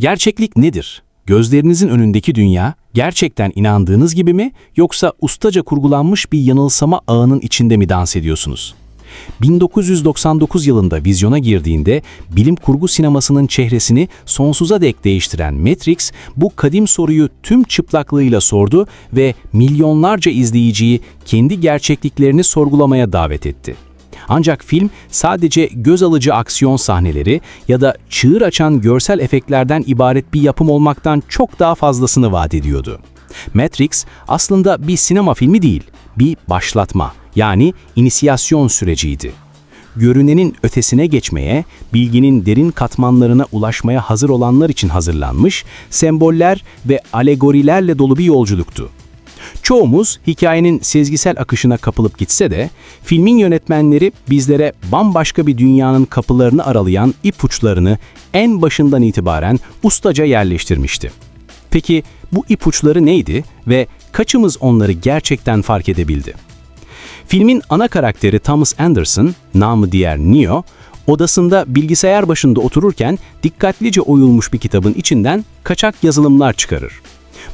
Gerçeklik nedir? Gözlerinizin önündeki dünya gerçekten inandığınız gibi mi yoksa ustaca kurgulanmış bir yanılsama ağının içinde mi dans ediyorsunuz? 1999 yılında vizyona girdiğinde bilim kurgu sinemasının çehresini sonsuza dek değiştiren Matrix bu kadim soruyu tüm çıplaklığıyla sordu ve milyonlarca izleyiciyi kendi gerçekliklerini sorgulamaya davet etti. Ancak film sadece göz alıcı aksiyon sahneleri ya da çığır açan görsel efektlerden ibaret bir yapım olmaktan çok daha fazlasını vaat ediyordu. Matrix aslında bir sinema filmi değil, bir başlatma yani inisiyasyon süreciydi. Görünenin ötesine geçmeye, bilginin derin katmanlarına ulaşmaya hazır olanlar için hazırlanmış, semboller ve alegorilerle dolu bir yolculuktu. Çoğumuz hikayenin sezgisel akışına kapılıp gitse de, filmin yönetmenleri bizlere bambaşka bir dünyanın kapılarını aralayan ipuçlarını en başından itibaren ustaca yerleştirmişti. Peki bu ipuçları neydi ve kaçımız onları gerçekten fark edebildi? Filmin ana karakteri Thomas Anderson, namı diğer Neo, odasında bilgisayar başında otururken dikkatlice oyulmuş bir kitabın içinden kaçak yazılımlar çıkarır.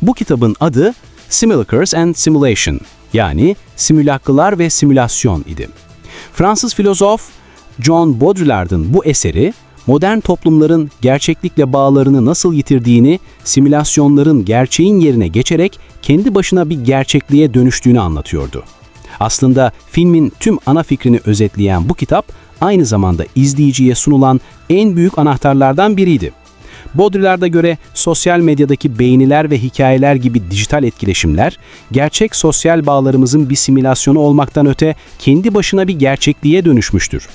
Bu kitabın adı Simulacres and Simulation yani simülaklılar ve simülasyon idi. Fransız filozof John Baudrillard'ın bu eseri modern toplumların gerçeklikle bağlarını nasıl yitirdiğini, simülasyonların gerçeğin yerine geçerek kendi başına bir gerçekliğe dönüştüğünü anlatıyordu. Aslında filmin tüm ana fikrini özetleyen bu kitap aynı zamanda izleyiciye sunulan en büyük anahtarlardan biriydi. Baudrillard'a göre sosyal medyadaki beğeniler ve hikayeler gibi dijital etkileşimler, gerçek sosyal bağlarımızın bir simülasyonu olmaktan öte kendi başına bir gerçekliğe dönüşmüştür.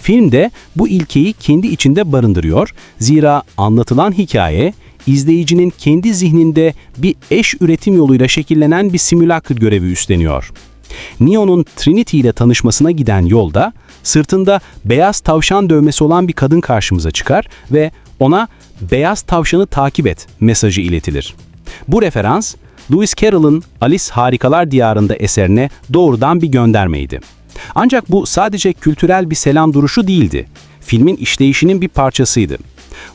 Film de bu ilkeyi kendi içinde barındırıyor, zira anlatılan hikaye, izleyicinin kendi zihninde bir eş üretim yoluyla şekillenen bir simülakr görevi üstleniyor. Neo'nun Trinity ile tanışmasına giden yolda sırtında beyaz tavşan dövmesi olan bir kadın karşımıza çıkar ve ona beyaz tavşanı takip et mesajı iletilir. Bu referans Lewis Carroll'ın Alice Harikalar Diyarında eserine doğrudan bir göndermeydi. Ancak bu sadece kültürel bir selam duruşu değildi. Filmin işleyişinin bir parçasıydı.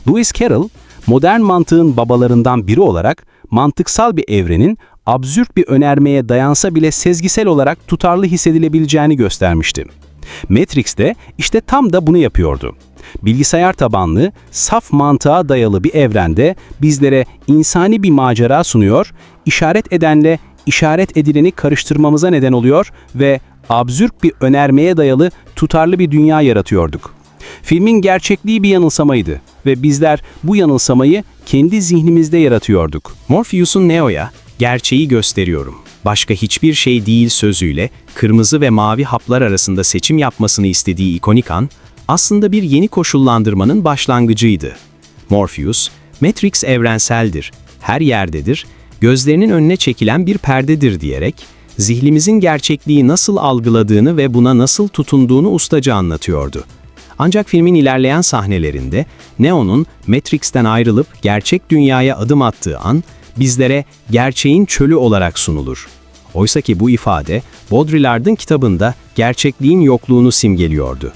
Lewis Carroll, modern mantığın babalarından biri olarak mantıksal bir evrenin absürt bir önermeye dayansa bile sezgisel olarak tutarlı hissedilebileceğini göstermişti. Matrix de işte tam da bunu yapıyordu. Bilgisayar tabanlı, saf mantığa dayalı bir evrende bizlere insani bir macera sunuyor, işaret edenle işaret edileni karıştırmamıza neden oluyor ve absürt bir önermeye dayalı tutarlı bir dünya yaratıyorduk. Filmin gerçekliği bir yanılsamaydı ve bizler bu yanılsamayı kendi zihnimizde yaratıyorduk. Morpheus'un Neo'ya gerçeği gösteriyorum. Başka hiçbir şey değil sözüyle kırmızı ve mavi haplar arasında seçim yapmasını istediği ikonik an aslında bir yeni koşullandırmanın başlangıcıydı. Morpheus, Matrix evrenseldir, her yerdedir, gözlerinin önüne çekilen bir perdedir diyerek zihnimizin gerçekliği nasıl algıladığını ve buna nasıl tutunduğunu ustaca anlatıyordu. Ancak filmin ilerleyen sahnelerinde Neo'nun Matrix'ten ayrılıp gerçek dünyaya adım attığı an bizlere gerçeğin çölü olarak sunulur. Oysa ki bu ifade Baudrillard'ın kitabında gerçekliğin yokluğunu simgeliyordu.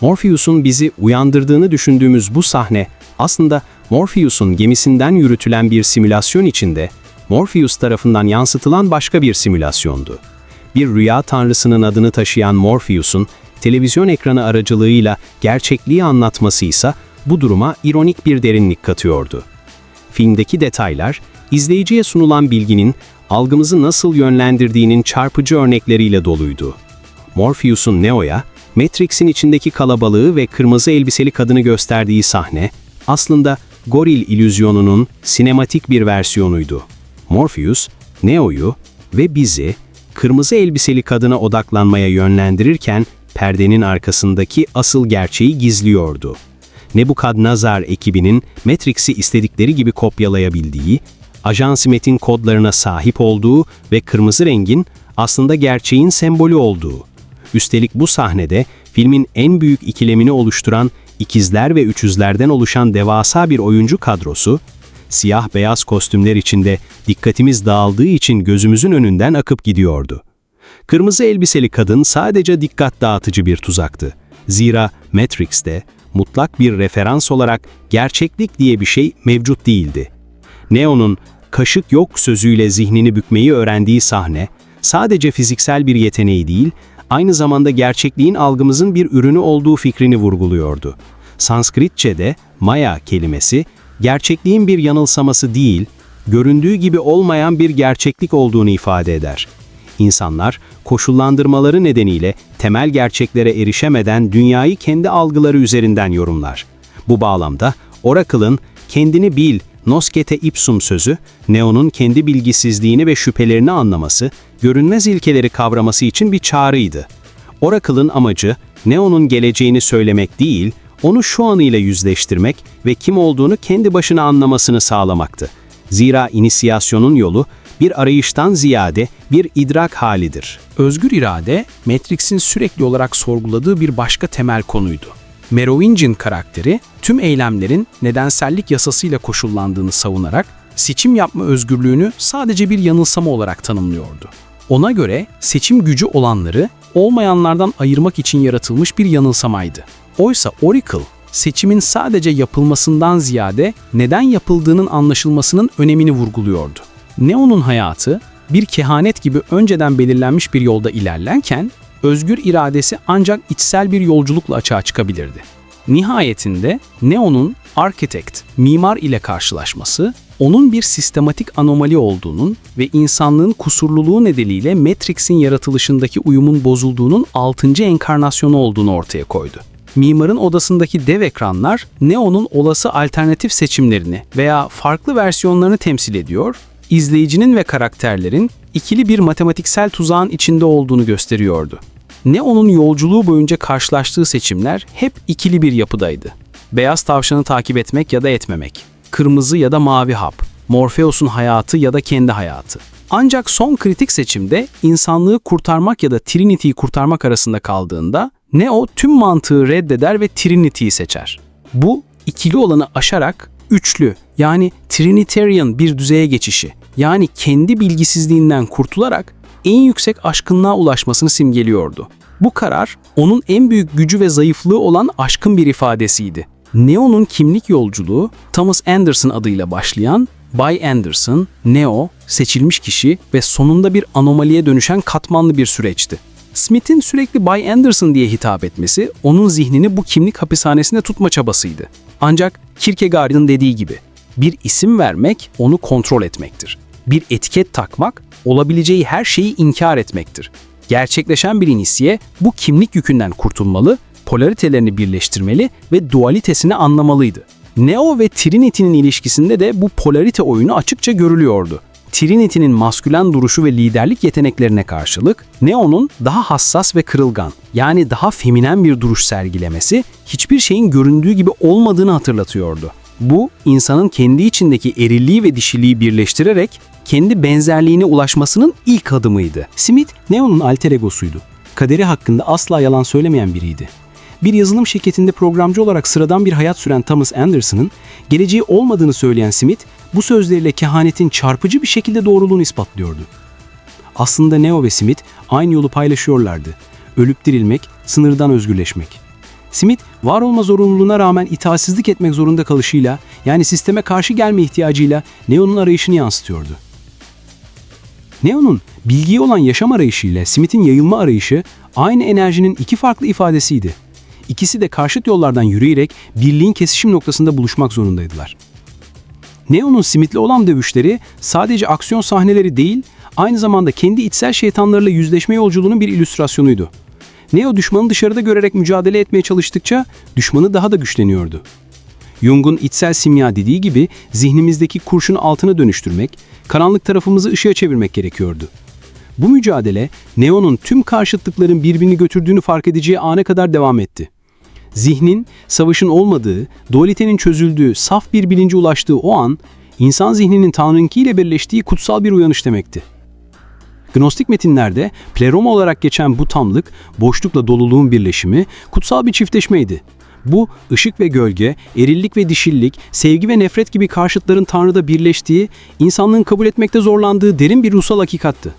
Morpheus'un bizi uyandırdığını düşündüğümüz bu sahne aslında Morpheus'un gemisinden yürütülen bir simülasyon içinde Morpheus tarafından yansıtılan başka bir simülasyondu. Bir rüya tanrısının adını taşıyan Morpheus'un televizyon ekranı aracılığıyla gerçekliği anlatması ise bu duruma ironik bir derinlik katıyordu. Filmdeki detaylar, izleyiciye sunulan bilginin algımızı nasıl yönlendirdiğinin çarpıcı örnekleriyle doluydu. Morpheus'un Neo'ya, Matrix'in içindeki kalabalığı ve kırmızı elbiseli kadını gösterdiği sahne, aslında goril ilüzyonunun sinematik bir versiyonuydu. Morpheus, Neo'yu ve bizi kırmızı elbiseli kadına odaklanmaya yönlendirirken perdenin arkasındaki asıl gerçeği gizliyordu. Nebukadnezar ekibinin Matrix'i istedikleri gibi kopyalayabildiği, Ajan Smith'in kodlarına sahip olduğu ve kırmızı rengin aslında gerçeğin sembolü olduğu. Üstelik bu sahnede filmin en büyük ikilemini oluşturan ikizler ve üçüzlerden oluşan devasa bir oyuncu kadrosu, siyah beyaz kostümler içinde dikkatimiz dağıldığı için gözümüzün önünden akıp gidiyordu. Kırmızı elbiseli kadın sadece dikkat dağıtıcı bir tuzaktı. Zira Matrix'te mutlak bir referans olarak gerçeklik diye bir şey mevcut değildi. Neo'nun kaşık yok sözüyle zihnini bükmeyi öğrendiği sahne, sadece fiziksel bir yeteneği değil, aynı zamanda gerçekliğin algımızın bir ürünü olduğu fikrini vurguluyordu. Sanskritçe'de Maya kelimesi, gerçekliğin bir yanılsaması değil, göründüğü gibi olmayan bir gerçeklik olduğunu ifade eder. İnsanlar, koşullandırmaları nedeniyle temel gerçeklere erişemeden dünyayı kendi algıları üzerinden yorumlar. Bu bağlamda, Oracle'ın kendini bil, noskete ipsum sözü, Neo'nun kendi bilgisizliğini ve şüphelerini anlaması, görünmez ilkeleri kavraması için bir çağrıydı. Oracle'ın amacı, Neo'nun geleceğini söylemek değil, onu şu anıyla yüzleştirmek ve kim olduğunu kendi başına anlamasını sağlamaktı. Zira inisiyasyonun yolu bir arayıştan ziyade bir idrak halidir. Özgür irade, Matrix'in sürekli olarak sorguladığı bir başka temel konuydu. Merovingian karakteri, tüm eylemlerin nedensellik yasasıyla koşullandığını savunarak, seçim yapma özgürlüğünü sadece bir yanılsama olarak tanımlıyordu. Ona göre seçim gücü olanları olmayanlardan ayırmak için yaratılmış bir yanılsamaydı. Oysa Oracle, seçimin sadece yapılmasından ziyade neden yapıldığının anlaşılmasının önemini vurguluyordu. Neo'nun hayatı bir kehanet gibi önceden belirlenmiş bir yolda ilerlerken, özgür iradesi ancak içsel bir yolculukla açığa çıkabilirdi. Nihayetinde Neo'nun architect, mimar ile karşılaşması, onun bir sistematik anomali olduğunun ve insanlığın kusurluluğu nedeniyle Matrix'in yaratılışındaki uyumun bozulduğunun 6. enkarnasyonu olduğunu ortaya koydu. Mimarın odasındaki dev ekranlar Neo'nun olası alternatif seçimlerini veya farklı versiyonlarını temsil ediyor, izleyicinin ve karakterlerin ikili bir matematiksel tuzağın içinde olduğunu gösteriyordu. Neo'nun yolculuğu boyunca karşılaştığı seçimler hep ikili bir yapıdaydı. Beyaz tavşanı takip etmek ya da etmemek, kırmızı ya da mavi hap, Morpheus'un hayatı ya da kendi hayatı. Ancak son kritik seçimde insanlığı kurtarmak ya da Trinity'yi kurtarmak arasında kaldığında Neo tüm mantığı reddeder ve Trinity'yi seçer. Bu ikili olanı aşarak üçlü yani Trinitarian bir düzeye geçişi yani kendi bilgisizliğinden kurtularak en yüksek aşkınlığa ulaşmasını simgeliyordu. Bu karar onun en büyük gücü ve zayıflığı olan aşkın bir ifadesiydi. Neo'nun kimlik yolculuğu Thomas Anderson adıyla başlayan Bay Anderson, Neo, seçilmiş kişi ve sonunda bir anomaliye dönüşen katmanlı bir süreçti. Smith'in sürekli Bay Anderson diye hitap etmesi onun zihnini bu kimlik hapishanesinde tutma çabasıydı. Ancak Kierkegaard'ın dediği gibi bir isim vermek onu kontrol etmektir. Bir etiket takmak olabileceği her şeyi inkar etmektir. Gerçekleşen bir inisiye bu kimlik yükünden kurtulmalı, polaritelerini birleştirmeli ve dualitesini anlamalıydı. Neo ve Trinity'nin ilişkisinde de bu polarite oyunu açıkça görülüyordu. Trinity'nin maskülen duruşu ve liderlik yeteneklerine karşılık Neo'nun daha hassas ve kırılgan yani daha feminen bir duruş sergilemesi hiçbir şeyin göründüğü gibi olmadığını hatırlatıyordu. Bu insanın kendi içindeki erilliği ve dişiliği birleştirerek kendi benzerliğine ulaşmasının ilk adımıydı. Smith, Neo'nun alter egosuydu. Kaderi hakkında asla yalan söylemeyen biriydi. Bir yazılım şirketinde programcı olarak sıradan bir hayat süren Thomas Anderson'ın geleceği olmadığını söyleyen Smith, bu sözleriyle kehanetin çarpıcı bir şekilde doğruluğunu ispatlıyordu. Aslında Neo ve Smith aynı yolu paylaşıyorlardı. Ölüp dirilmek, sınırdan özgürleşmek. Smith, var olma zorunluluğuna rağmen itaatsizlik etmek zorunda kalışıyla, yani sisteme karşı gelme ihtiyacıyla Neo'nun arayışını yansıtıyordu. Neo'nun bilgiye olan yaşam arayışıyla Smith'in yayılma arayışı aynı enerjinin iki farklı ifadesiydi. İkisi de karşıt yollardan yürüyerek birliğin kesişim noktasında buluşmak zorundaydılar. Neo'nun Smith'le olan dövüşleri sadece aksiyon sahneleri değil, aynı zamanda kendi içsel şeytanlarıyla yüzleşme yolculuğunun bir illüstrasyonuydu. Neo düşmanı dışarıda görerek mücadele etmeye çalıştıkça düşmanı daha da güçleniyordu. Jung'un içsel simya dediği gibi zihnimizdeki kurşunu altına dönüştürmek, karanlık tarafımızı ışığa çevirmek gerekiyordu. Bu mücadele Neo'nun tüm karşıtlıkların birbirini götürdüğünü fark edeceği ana kadar devam etti. Zihnin, savaşın olmadığı, dualitenin çözüldüğü, saf bir bilince ulaştığı o an, insan zihninin Tanrı'nınkiyle birleştiği kutsal bir uyanış demekti. Gnostik metinlerde pleroma olarak geçen bu tamlık, boşlukla doluluğun birleşimi, kutsal bir çiftleşmeydi. Bu, ışık ve gölge, erillik ve dişillik, sevgi ve nefret gibi karşıtların Tanrı'da birleştiği, insanlığın kabul etmekte zorlandığı derin bir ruhsal hakikattı.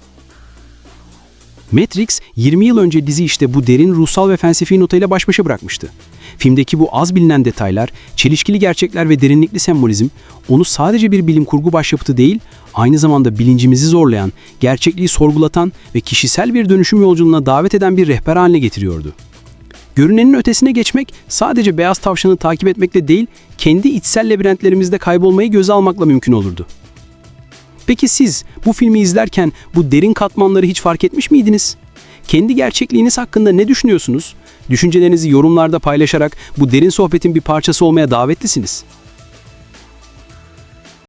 Matrix 20 yıl önce dizi işte bu derin ruhsal ve felsefi notayla baş başa bırakmıştı. Filmdeki bu az bilinen detaylar, çelişkili gerçekler ve derinlikli sembolizm onu sadece bir bilim kurgu başyapıtı değil, aynı zamanda bilincimizi zorlayan, gerçekliği sorgulatan ve kişisel bir dönüşüm yolculuğuna davet eden bir rehber haline getiriyordu. Görünenin ötesine geçmek sadece beyaz tavşanı takip etmekle değil, kendi içsel labirentlerimizde kaybolmayı göze almakla mümkün olurdu. Peki siz bu filmi izlerken bu derin katmanları hiç fark etmiş miydiniz? Kendi gerçekliğiniz hakkında ne düşünüyorsunuz? Düşüncelerinizi yorumlarda paylaşarak bu derin sohbetin bir parçası olmaya davetlisiniz.